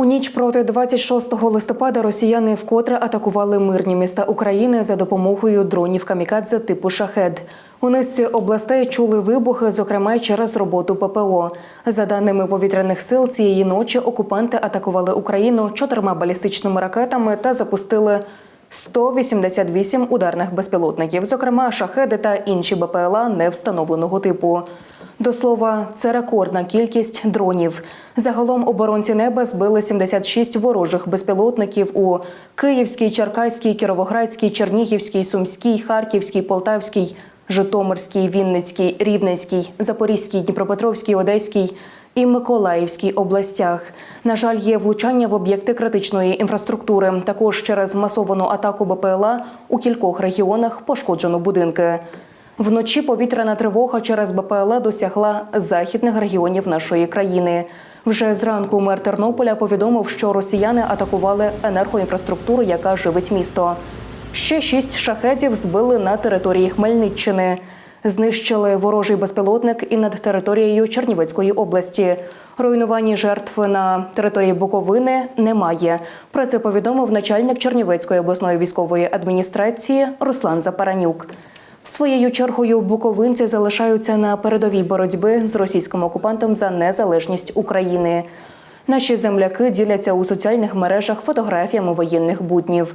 У ніч проти 26 листопада росіяни вкотре атакували мирні міста України за допомогою дронів камікадзе типу шахед. У низці областей чули вибухи, зокрема через роботу ППО. За даними повітряних сил, цієї ночі окупанти атакували Україну чотирма балістичними ракетами та запустили 188 ударних безпілотників, зокрема шахеди та інші БПЛА невстановленого типу. До слова, це рекордна кількість дронів. Загалом оборонці неба збили 76 ворожих безпілотників у Київській, Черкаській, Кіровоградській, Чернігівській, Сумській, Харківській, Полтавській, Житомирській, Вінницькій, Рівненській, Запорізькій, Дніпропетровській, Одеській і Миколаївській областях. На жаль, є влучання в об'єкти критичної інфраструктури. Також через масовану атаку БПЛА у кількох регіонах пошкоджено будинки. Вночі повітряна тривога через БПЛА досягла західних регіонів нашої країни. Вже зранку мер Тернополя повідомив, що росіяни атакували енергоінфраструктуру, яка живить місто. Ще шість шахетів збили на території Хмельниччини. Знищили ворожий безпілотник і над територією Чернівецької області. Руйнувані жертв на території Буковини немає. Про це повідомив начальник Чернівецької обласної військової адміністрації Руслан Запаранюк. Своєю чергою буковинці залишаються на передовій боротьби з російським окупантом за незалежність України. Наші земляки діляться у соціальних мережах фотографіями воєнних буднів,